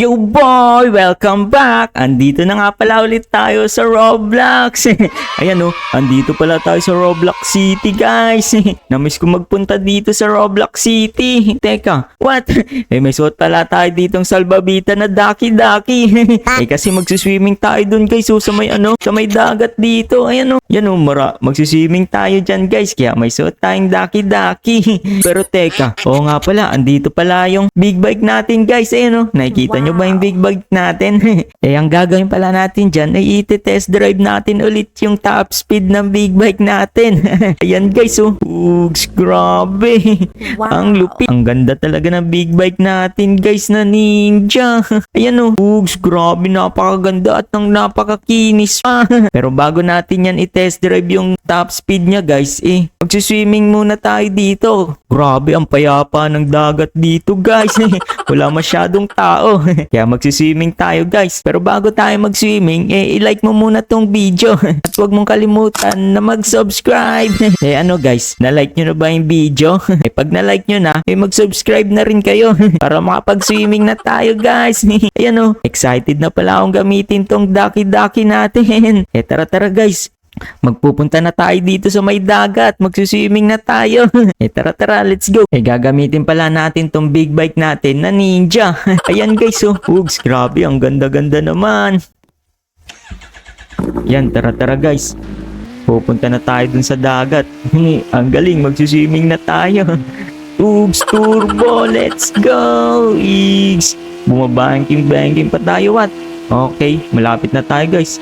Yo boy! Welcome back! Andito na nga pala ulit tayo sa Roblox. Ayan oh, andito pala tayo sa Roblox City guys. Namiss ko magpunta dito sa Roblox City. Teka, what? Eh may suot pala tayo ditong salbabita na daki-daki. eh kasi magsiswimming tayo dun guys oh, sa may ano, sa may dagat dito. Ayan oh. Yan oh, mara, magsiswimming tayo dyan guys. Kaya may suot tayong daki-daki. Pero teka, oo nga pala, andito pala yung big bike natin guys. Ayan oh, nakikita nyo ba yung big bike natin? eh ang gagawin pala natin dyan ay iti-test drive natin ulit yung top speed ng big bike natin. Ayan guys oh. Ugs, grabe. Wow. Ang lupit. Ang ganda talaga ng big bike natin guys na ninja. Ayan oh. Ugs, grabe napakaganda at ang napakakinis pa. Pero bago natin yan i-test drive yung top speed niya guys eh. Magsiswimming muna tayo dito. Grabe ang payapa ng dagat dito guys. Wala masyadong tao. Kaya magsiswimming tayo guys. Pero bago tayo mag-swimming, eh i-like mo muna tong video. At huwag mong kalimutan na mag-subscribe. eh ano guys, na-like nyo na ba yung video? eh pag na-like nyo na, eh mag-subscribe na rin kayo. para makapag-swimming na tayo guys. Ayan oh, excited na pala akong gamitin tong daki-daki natin. eh tara tara guys, Magpupunta na tayo dito sa may dagat. Magsiswimming na tayo. eh tara tara, let's go. Eh gagamitin pala natin tong big bike natin na ninja. Ayan guys, oh. Ugs, grabe, ang ganda-ganda naman. Yan, tara tara guys. Pupunta na tayo dun sa dagat. ang galing, magsiswimming na tayo. Ugs Turbo, let's go! Igs! Bumabanking-banking pa tayo, what? Okay, malapit na tayo guys.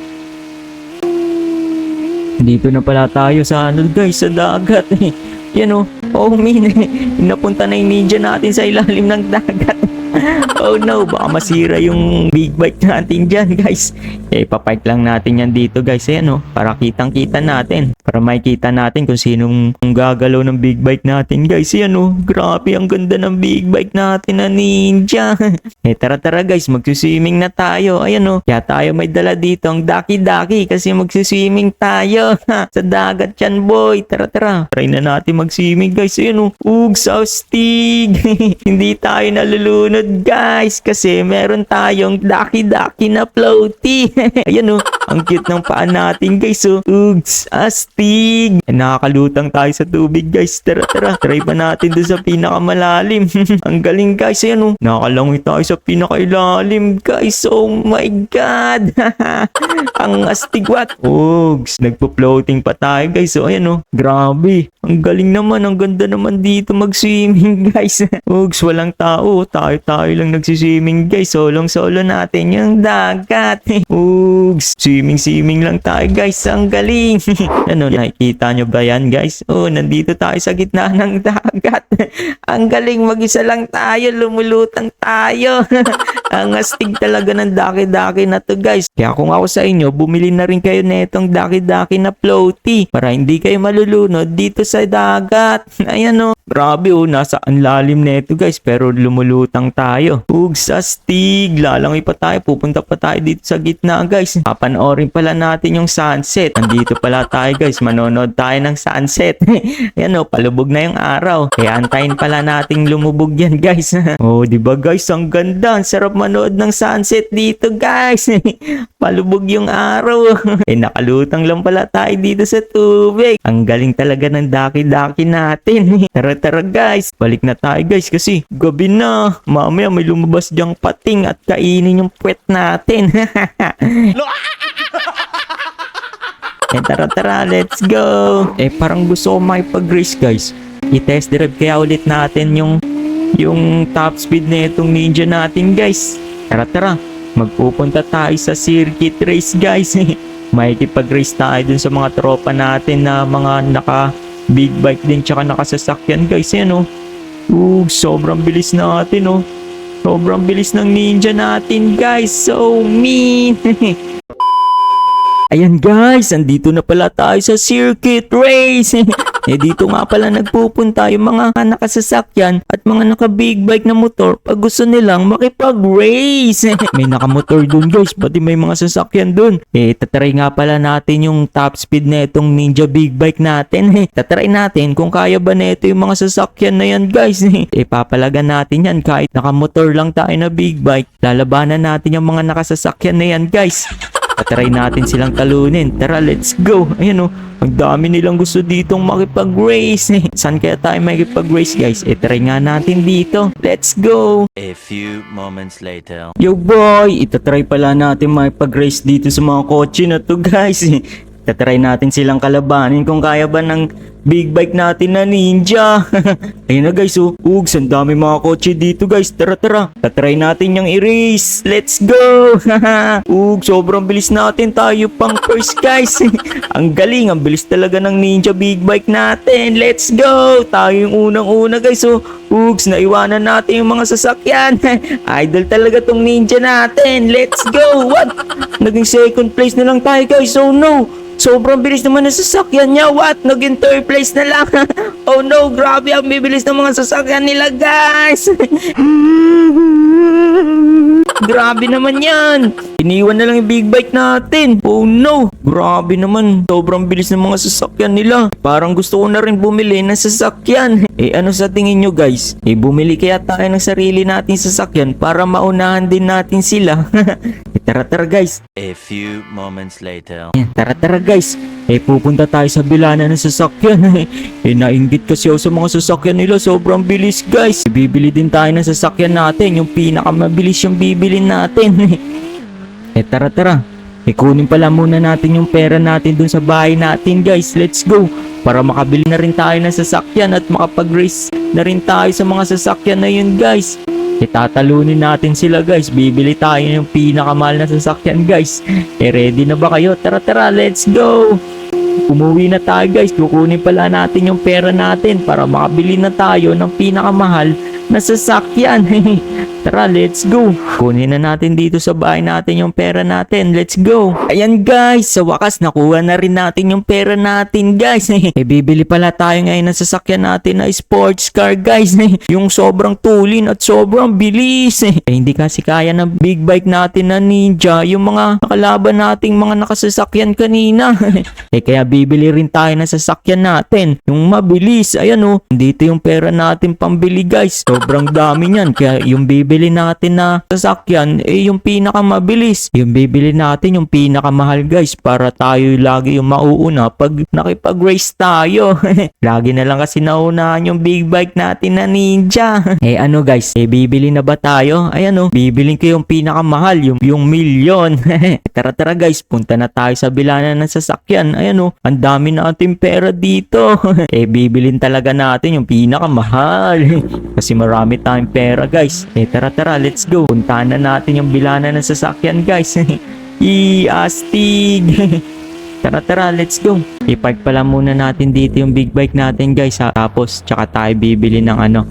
Dito na pala tayo sa ano guys, sa dagat. Yan oh. Oh min, napunta na yung ninja natin sa ilalim ng dagat. oh no, baka masira yung big bike natin dyan guys. Eh, papark lang natin yan dito guys. Ayan oh, para kitang kita natin. Para makita natin kung sinong gagalaw ng big bike natin guys. Ayan oh, grabe ang ganda ng big bike natin na ninja. eh, tara tara guys, magsiswimming na tayo. Ayan oh, kaya tayo may dala dito ang daki-daki kasi magsiswimming tayo. sa dagat yan boy. Tara tara, try na natin mag-swimming guys. Ayan oh, ugs, astig. Hindi tayo nalulunod guys kasi meron tayong daki-daki na floaty. Ayan oh, ang cute ng paa natin guys oh. Ugs, astig. Nakakalutang tayo sa tubig guys. Tara tara, try pa natin doon sa pinakamalalim. ang galing guys, ayan oh. Nakalangoy tayo sa pinakailalim guys. Oh my god. ang astig what? Ugs, nagpo-floating pa tayo guys. So ayan oh, grabe. Ang galing naman, ang ganda naman dito mag-swimming guys. Ugs, walang tao. Tayo-tayo lang nagsiswimming guys. Solong-solo natin yung dagat. Ugs, swimming-swimming lang tayo guys. Ang galing. ano, nakikita nyo ba yan guys? Oh, nandito tayo sa gitna ng dagat. ang galing, mag-isa lang tayo. Lumulutang tayo. Ang astig talaga ng daki-daki na to guys. Kaya kung ako sa inyo, bumili na rin kayo netong daki-daki na floaty para hindi kayo malulunod dito sa dagat. Ayan o. Grabe oh, nasa ang lalim neto guys pero lumulutang tayo. Ugs, astig. Lalangoy pa tayo. Pupunta pa tayo dito sa gitna guys. Papanoorin pala natin yung sunset. Nandito pala tayo guys. Manonood tayo ng sunset. Ayan o, palubog na yung araw. Kaya antayin pala nating lumubog yan guys. oh, di ba guys? Ang ganda. Ang sarap manood ng sunset dito guys. palubog yung araw. eh nakalutang lang pala tayo dito sa tubig. Ang galing talaga ng daki-daki natin. tara tara guys. Balik na tayo guys kasi gabi na. Mamaya may lumabas diyang pating at kainin yung puwet natin. Eh tara tara, let's go! Eh parang gusto ko makipag-race guys. I-test drive kaya ulit natin yung yung top speed na itong ninja natin guys. Tara tara, magpupunta tayo sa circuit race guys. Makikipag-race tayo dun sa mga tropa natin na mga naka big bike din tsaka nakasasakyan guys. Yan oh. Uh, sobrang bilis natin oh. Sobrang bilis ng ninja natin guys. So mean. Ayan guys, andito na pala tayo sa circuit race. Eh dito nga pala nagpupunta yung mga nakasasakyan at mga naka-big bike na motor pag gusto nilang makipag-race. may nakamotor dun guys, pati may mga sasakyan dun. Eh tatry nga pala natin yung top speed na itong Ninja Big Bike natin. Eh, tatry natin kung kaya ba na yung mga sasakyan na yan guys. eh papalagan natin yan kahit nakamotor lang tayo na big bike. Lalabanan natin yung mga nakasasakyan na yan guys. Patry natin silang talunin. Tara, let's go. Ayan oh, ang dami nilang gusto ditong makipag-race. Saan kaya tayo makipag-race guys? E try nga natin dito. Let's go. A few moments later. Yo boy, itatry pala natin makipag-race dito sa mga kotse na to guys. Itatry natin silang kalabanin kung kaya ba ng big bike natin na ninja. Ayun na guys, oh. Ugs, ang dami mga kotse dito guys. Tara, tara. Tatry natin yung i-race. Let's go. Ugs, sobrang bilis natin tayo pang first guys. ang galing, ang bilis talaga ng ninja big bike natin. Let's go. Tayo yung unang-una guys, oh. Ugs, naiwanan natin yung mga sasakyan. Idol talaga tong ninja natin. Let's go. What? Naging second place na lang tayo guys. Oh no. Sobrang bilis naman ng sasakyan niya. What? Naging third place na lang. oh no, grabe ang bibilis ng mga sasakyan nila, guys. grabe naman yan. Iniwan na lang yung big bike natin. Oh no, grabe naman. Sobrang bilis ng mga sasakyan nila. Parang gusto ko na rin bumili ng sasakyan. Eh ano sa tingin nyo guys? Eh bumili kaya tayo ng sarili nating sasakyan para maunahan din natin sila. eh, tara tara guys. A few moments later. Ayan, tara tara guys. Eh pupunta tayo sa bilana ng sasakyan. eh nainggit kasi ako sa mga sasakyan nila. Sobrang bilis guys. Eh, bibili din tayo ng sasakyan natin. Yung pinakamabilis yung bibili natin. eh tara tara. Eh kunin pala muna natin yung pera natin dun sa bahay natin guys. Let's go. Para makabili na rin tayo ng sasakyan at makapag-race na rin tayo sa mga sasakyan na yun guys. Itatalunin natin sila guys. Bibili tayo ng pinakamahal na sasakyan guys. Eh ready na ba kayo? Tara tara, let's go! Umuwi na tayo guys. Kukunin pala natin yung pera natin para makabili na tayo ng pinakamahal na sasakyan. Tara, let's go. Kunin na natin dito sa bahay natin yung pera natin. Let's go. Ayan guys, sa wakas nakuha na rin natin yung pera natin guys. eh, bibili pala tayo ngayon ng sasakyan natin na sports car guys. yung sobrang tulin at sobrang bilis. eh, hindi kasi kaya ng big bike natin na ninja yung mga nakalaban nating mga nakasasakyan kanina. eh kaya bibili rin tayo ng sasakyan natin. Yung mabilis. Ayan oh, dito yung pera natin pambili guys. Sobrang dami niyan. Kaya yung bibili natin na sasakyan, eh yung pinakamabilis. Yung bibili natin yung pinakamahal guys para tayo lagi yung mauuna pag nakipag-race tayo. lagi na lang kasi naunahan yung big bike natin na ninja. eh ano guys, eh bibili na ba tayo? Ayan oh, bibilin ko yung pinakamahal, yung, yung milyon. tara tara guys, punta na tayo sa bilanan ng sasakyan. Ayan oh, ang dami natin pera dito. eh bibilin talaga natin yung pinakamahal. kasi marami tayong pera guys. Eh tara tara, let's go. Puntahan na natin yung bilanan ng sasakyan guys. I-astig. Tara tara, let's go. I-park pala muna natin dito yung big bike natin guys ha. Tapos tsaka tayo bibili ng ano,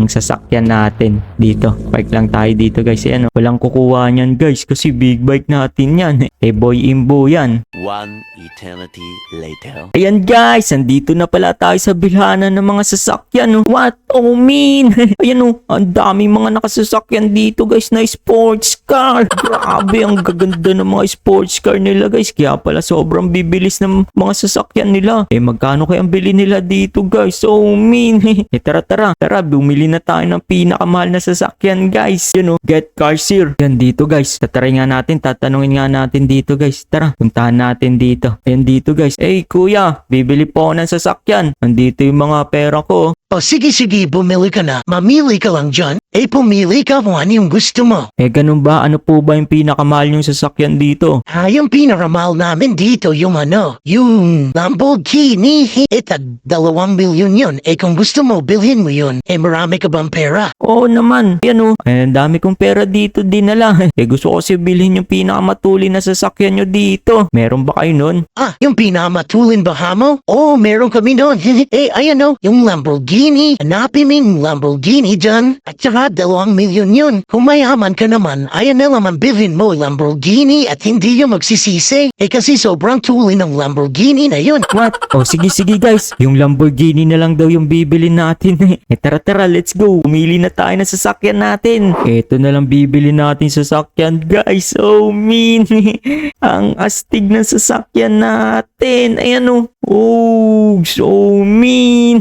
ng sasakyan natin dito. Park lang tayo dito guys. Eh, ano, walang kukuha niyan guys kasi big bike natin yan. Eh boy imbo yan. One eternity later. Ayan guys, andito na pala tayo sa bilhanan ng mga sasakyan. oh. What? Oh mean! Ayan oh, ang daming mga nakasasakyan dito guys na sports car. Grabe, ang gaganda ng mga sports car nila guys. Kaya pala sobrang bibilis ng mga sasakyan nila. Eh magkano kaya ang bili nila dito guys? Oh mean! eh tara tara, tara bumili na tayo ng pinakamahal na sasakyan guys. Yan oh, get cars here. Yan dito guys. Tataray nga natin, tatanungin nga natin dito guys. Tara, puntahan natin dito. Ayan dito guys. Eh kuya, bibili po ako ng sasakyan. Andito yung mga pera ko. O sige sige, bumili ka na. Mamili ka lang dyan. Eh pumili ka kung ano yung gusto mo. Eh ganun ba? Ano po ba yung pinakamahal yung sasakyan dito? Ah, yung pinaramal namin dito, yung ano, yung Lamborghini. Eh, tag dalawang milyon yun. Eh kung gusto mo, bilhin mo yun. Eh marami ka bang pera? Oo naman. Yan o. Ay, ang dami kong pera dito dinala. Eh gusto ko kasi bilhin yung pinakamatuli na sasakyan nyo dito. Meron ba kayo nun? Ah, yung pinamatulin ba mo? Oo, meron kami doon. eh, ayan o, yung Lamborghini. Hanapin mo yung Lamborghini dyan. At saka dalawang milyon yun. Kung mayaman ka naman, ayan na naman bilhin mo Lamborghini at hindi yung magsisisi. Eh kasi sobrang tuli ng Lamborghini na yun. What? Oh, sige sige guys. Yung Lamborghini na lang daw yung bibili natin. eh tara tara, let's go. Umili na tayo ng sasakyan natin. Ito na lang bibili natin sasakyan guys. Oh, mean. Ang astig ng sasakyan natin. Ayan oh. Oh, so mean.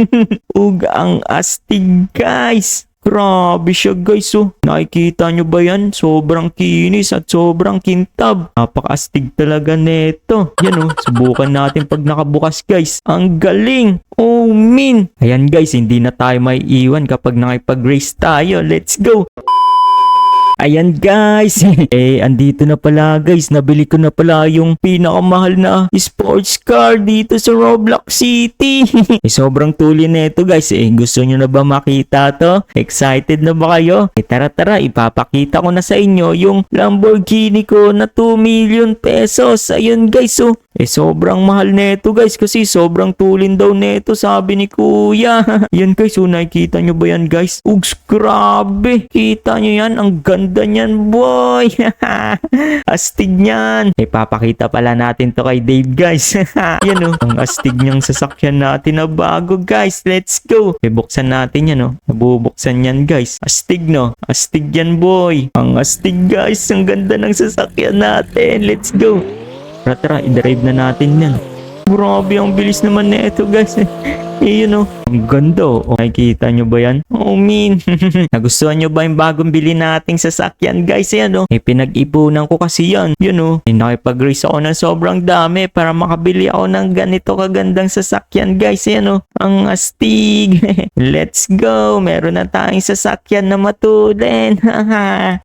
Ug, ang astig guys. Grabe siya guys oh. Nakikita nyo ba yan? Sobrang kinis at sobrang kintab. Napakaastig talaga neto. Yan oh. Subukan natin pag nakabukas guys. Ang galing. Oh min. Ayan guys, hindi na tayo may iwan kapag nakipag-race tayo. Let's go. Ayan guys, eh andito na pala guys, nabili ko na pala yung pinakamahal na sports car dito sa Roblox City. eh, sobrang tuli na ito guys, eh gusto nyo na ba makita to? Excited na ba kayo? Eh tara tara, ipapakita ko na sa inyo yung Lamborghini ko na 2 million pesos. Ayun guys, oh. Eh sobrang mahal neto guys kasi sobrang tulin daw neto sabi ni kuya. yan guys, oh nakikita nyo ba yan guys? Ugs, grabe. Kita nyo yan, ang ganda niyan boy. astig niyan. Eh papakita pala natin to kay Dave guys. yan oh, ang astig niyang sasakyan natin na bago guys. Let's go. Eh buksan natin yan oh. Nabubuksan yan guys. Astig no? Astig yan boy. Ang astig guys. Ang ganda ng sasakyan natin. Let's go. Tara tara, i-drive na natin yan. Grabe, ang bilis naman na ito guys. Eh, yun oh. Ang ganda oh. Nakikita nyo ba yan? Oh, min. Nagustuhan nyo ba yung bagong bili nating sasakyan guys? Yan oh. Eh, pinag-ipunan ko kasi yan. Yun oh. Eh, nakipag-race ako ng sobrang dami para makabili ako ng ganito kagandang sasakyan guys. Yan oh. Ang astig. Let's go. Meron na tayong sasakyan na matulin.